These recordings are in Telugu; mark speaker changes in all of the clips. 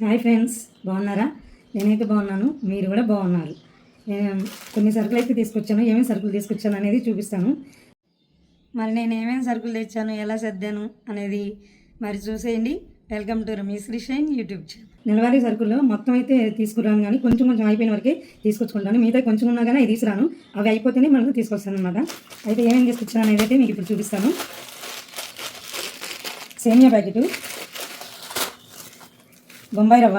Speaker 1: హాయ్ ఫ్రెండ్స్ బాగున్నారా? నేనైతే బాగున్నాను మీరు కూడా బాగున్నారు. కొన్ని సరుకులు అయితే తీసుకొచ్చాను ఏమేమి సరుకులు తీసుకొచ్చాను అనేది చూపిస్తాను. మరి నేను ఏమేమి సరుకులు తెచ్చాను ఎలా సర్దాను అనేది మరి చూసేయండి. వెల్కమ్ టు రమేష్ శ్రీషైన్ యూట్యూబ్ ఛానల్. నెలవారీ సరుకుల్లో మొత్తం అయితే తీసుకురాను కానీ కొంచెం కొంచెం అయిపోయిన వరకే తీసుకొచ్చుకుంటాను. మిగతా కొంచెం ఉన్నా కానీ అవి తీసుకురాను. అవి అయిపోతేనే మనకు తీసుకొస్తాను అనమాట అయితే ఏమేమి తీసుకొచ్చాను అనేది అయితే మీకు ఇప్పుడు చూపిస్తాను. సేమియా ప్యాకెట్ బొంబాయి రవ్వ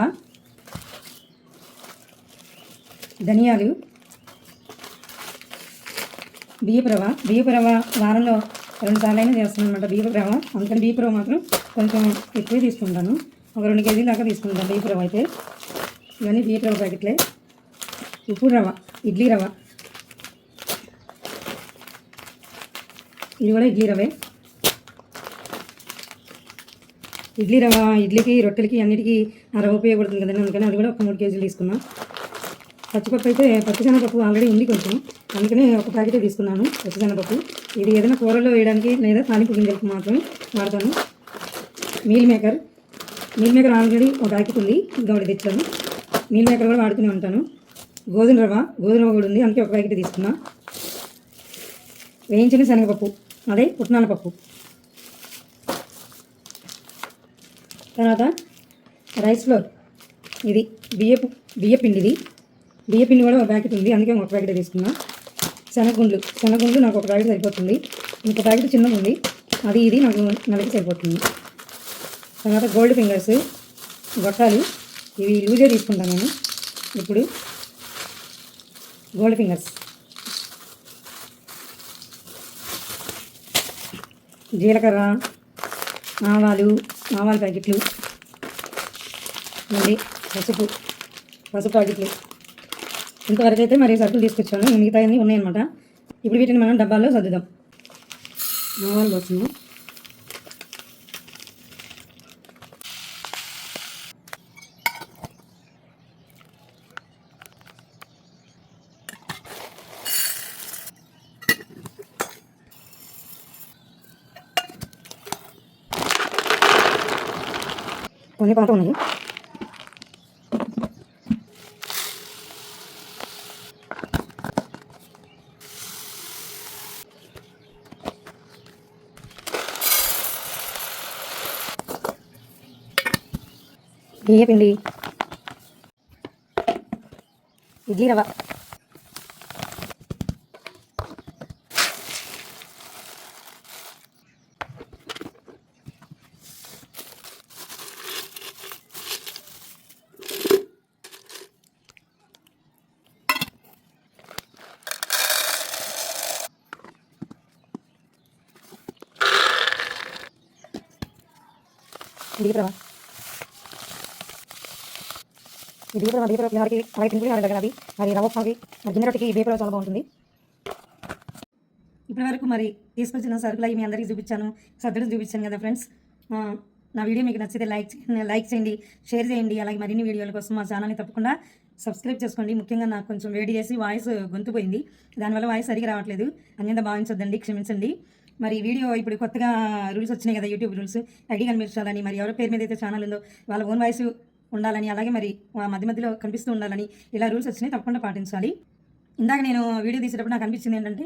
Speaker 1: ధనియాలు బియ్యపు రవ్వ బియ్యపు రవ్వ వారంలో రెండు సార్లు అయినా చేస్తున్నాను అనమాట బియ్యపు రవ్వ అందుకని బియ్యపు రవ్వ మాత్రం కొంచెం ఎక్కువే తీసుకుంటాను. ఒక రెండు కేజీల దాకా తీసుకుంటాను బియ్యపు రవ్వ అయితే. ఇవన్నీ బియ్యపు రవ్వ ప్యాకెట్లే. ఉప్పు రవ్వ ఇడ్లీ రవ్వ. ఇది కూడా ఇడ్లీ రవ్వే. ఇడ్లీ రవ్వ ఇడ్లీకి రొట్టెలకి అన్నిటికీ ఆ రవ్వ ఉపయోగపడుతుంది కదండి. అందుకని అది కూడా ఒక మూడు కేజీలు తీసుకున్నాం. పచ్చిపప్పు అయితే పచ్చిశనగపప్పు ఆల్రెడీ ఉంది కొంచెం. అందుకని ఒక ప్యాకెటే తీసుకున్నాను పచ్చిశనగపప్పు. ఇది ఏదైనా కూరలో వేయడానికి లేదా తాలింపు గింజలకు మాత్రమే వాడతాను. Meal maker meal maker already ఒక ప్యాకెట్ ఉంది ఇంకా ఒకటి తెచ్చాను. మీల్ మేకర్ కూడా వాడుతూనే ఉంటాను. గోధుమ రవ్వ గోధుమ రవ్వ కూడా ఉంది అందుకే ఒక ప్యాకెట్ తీసుకున్నా. వేయించిన శనగపప్పు అదే పుట్నాల పప్పు. తర్వాత రైస్ ఫ్లోర్ ఇది బియ్యపు బియ్యపిండి ఇది బియ్యపిండి కూడా ఒక ప్యాకెట్ ఉంది. అందుకే ఒక ప్యాకెట్ తీసుకున్నా. శనగగుండ్లు. శనగగుండ్లు నాకు ఒక ప్యాకెట్ సరిపోతుంది. ఇంకో ప్యాకెట్ చిన్నగా ఉంది. అది ఇది నాకు నెలకి సరిపోతుంది. తర్వాత గోల్డ్ ఫింగర్స్ గొట్టాలు. ఇవి లూజే తీసుకుంటాను నేను. ఇప్పుడు గోల్డ్ ఫింగర్స్ జీలకర్ర ఆవాలు ఆవాల ప్యాకెట్లు మళ్ళీ పసుపు పసుపు ప్యాకెట్లు. ఇంతవరకు అయితే మరి సరుకులు తీసుకొచ్చాను. మిగతా అన్నీ ఉన్నాయన్నమాట. ఇప్పుడు వీటిని మనం డబ్బాల్లో సర్దుదాం. ఆవాలు పోస్తున్నాం కొన్ని పాత ఉన్నాయి బియ్య పిండి? ఇడ్లీ రవ్వ. బియ్య దీపం దీపం పిల్లలకి అలాగే తింటున్న వాళ్ళ దగ్గర అది. మరి రవ్వ ఉప్మాకి మరి గిన్నె రొట్టెకి ఈ దీపం చాలా బాగుంటుంది. ఇప్పటి వరకు మరి తీసుకొచ్చిన సరుకులు అవి మీ అందరికీ చూపించాను సర్దుడు చూపించాను కదా ఫ్రెండ్స్. నా వీడియో మీకు నచ్చితే లైక్ లైక్ చేయండి షేర్ చేయండి అలాగే మరిన్ని వీడియోల కోసం మా ఛానల్ని తప్పకుండా సబ్స్క్రైబ్ చేసుకోండి. ముఖ్యంగా నాకు కొంచెం వేడి చేసి వాయిస్ గొంతు పోయింది. దానివల్ల వాయిస్ సరిగా రావట్లేదు. అన్యంత భావించొద్దండి క్షమించండి. మరి వీడియో ఇప్పుడు కొత్తగా రూల్స్ వచ్చినాయి కదా యూట్యూబ్ రూల్స్. ఐడి కనిపించాలని మరి ఎవరి పేరు మీద అయితే ఛానల్ ఉందో వాళ్ళ ఓన్ వాయిస్ ఉండాలని అలాగే మరి మధ్య మధ్యలో కనిపిస్తూ ఉండాలని ఇలా రూల్స్ వచ్చినాయి తప్పకుండా పాటించాలి. ఇందాక నేను వీడియో తీసేటప్పుడు నాకు అనిపించింది ఏంటంటే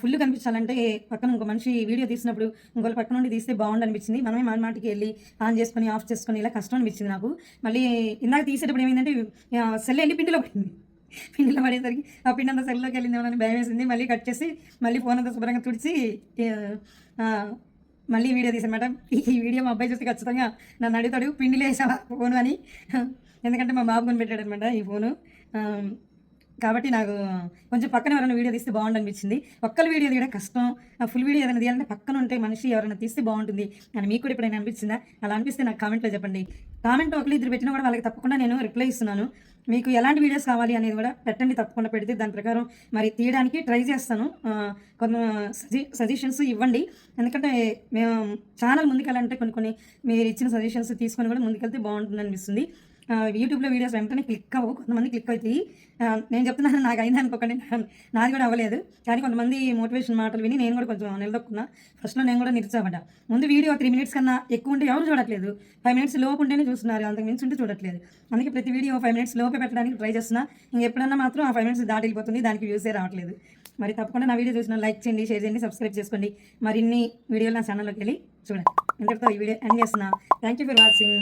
Speaker 1: ఫుల్ కనిపించాలంటే పక్కన ఇంకో మనిషి వీడియో తీసినప్పుడు ఇంకోళ్ళ పక్కన నుండి తీస్తే బాగుండు అనిపించింది. మనమే మన మాటికి వెళ్ళి ఆన్ చేసుకొని ఆఫ్ చేసుకొని ఇలా కష్టం అనిపించింది నాకు. మళ్ళీ ఇందాక తీసేటప్పుడు ఏమైందంటే సెల్ వెళ్ళి పిండిలో పడింది. పిండిలో పడేసరికి ఆ పిండి అంతా సెల్లోకి వెళ్ళింది అని భయం వేసింది. మళ్ళీ కట్ చేసి మళ్ళీ ఫోన్ అంతా శుభ్రంగా తుడిచి మళ్ళీ వీడియో తీసాను మేడం ఈ వీడియో మా అబ్బాయి చూస్తే ఖచ్చితంగా నన్ను అడుగుతాడు పిండిలో వేసావా ఫోను అని. ఎందుకంటే మా బాబు కొని పెట్టాడు అనమాట ఈ ఫోను. కాబట్టి నాకు కొంచెం పక్కన ఎవరైనా వీడియో తీస్తే బాగుండు అనిపించింది ఒక్కరు వీడియో తీయడం కష్టం. ఫుల్ వీడియో ఏదైనా తీయాలంటే పక్కన ఉంటే మనిషి ఎవరైనా తీస్తే బాగుంటుంది. అని మీకు కూడా ఎప్పుడైనా అనిపించిందా? అలా అనిపిస్తే నాకు కామెంట్లో చెప్పండి. కామెంట్ ఒకరు ఇద్దరు పెట్టినా కూడా వాళ్ళకి తప్పకుండా నేను రిప్లై ఇస్తున్నాను. మీకు ఎలాంటి వీడియోస్ కావాలి అనేది కూడా పెట్టండి తప్పకుండా పెడితే దాని ప్రకారం మరి తీయడానికి ట్రై చేస్తాను. కొన్ని కొంత సజె సజెషన్స్ ఇవ్వండి. ఎందుకంటే మేము ఛానల్ ముందుకెళ్ళాలంటే కొన్ని కొన్ని మీరు ఇచ్చిన సజెషన్స్ తీసుకొని కూడా ముందుకెళ్తే బాగుంటుంది అనిపిస్తుంది యూట్యూబ్లో వీడియోస్ వెంటనే క్లిక్ అవ్వవు కొంతమంది క్లిక్ అవుతాయి నేను చెప్తున్నాను నాకు అయింది అనుకోకండి. నాది కూడా అవ్వలేదు. కానీ కొంతమంది మోటివేషన్ మాటలు విని నేను కూడా కొంచెం నిలదొక్కున్నా. ఫస్ట్లో నేను కూడా నిరుత్సాహపడ్డా. ముందు వీడియో త్రీ మినిట్స్ కన్నా ఎక్కువ ఉంటే ఎవరు చూడట్లేదు. ఫైవ్ మినిట్స్ లోపు ఉంటేనే చూస్తున్నారు. అంతకు మించి ఉంటే చూడట్లేదు. అందుకే ప్రతి వీడియో ఫైవ్ మినిట్స్ లోపే పెట్టడానికి ట్రై చేస్తున్నా. ఇంకెప్పుడన్నా మాత్రం ఆ ఫైవ్ మినిట్స్ దాటిపోతుంది దానికి వ్యూసే రావట్లేదు. మరి తప్పకుండా నా వీడియో చూసిన లైక్ చేయండి షేర్ చేయండి సబ్స్క్రైబ్ చేసుకోండి. మరిన్ని వీడియోలు నా ఛానల్లోకి వెళ్ళి చూడండి. ఇంతటితో ఈ వీడియో ఎండ్ చేస్తున్నా. Thank you for watching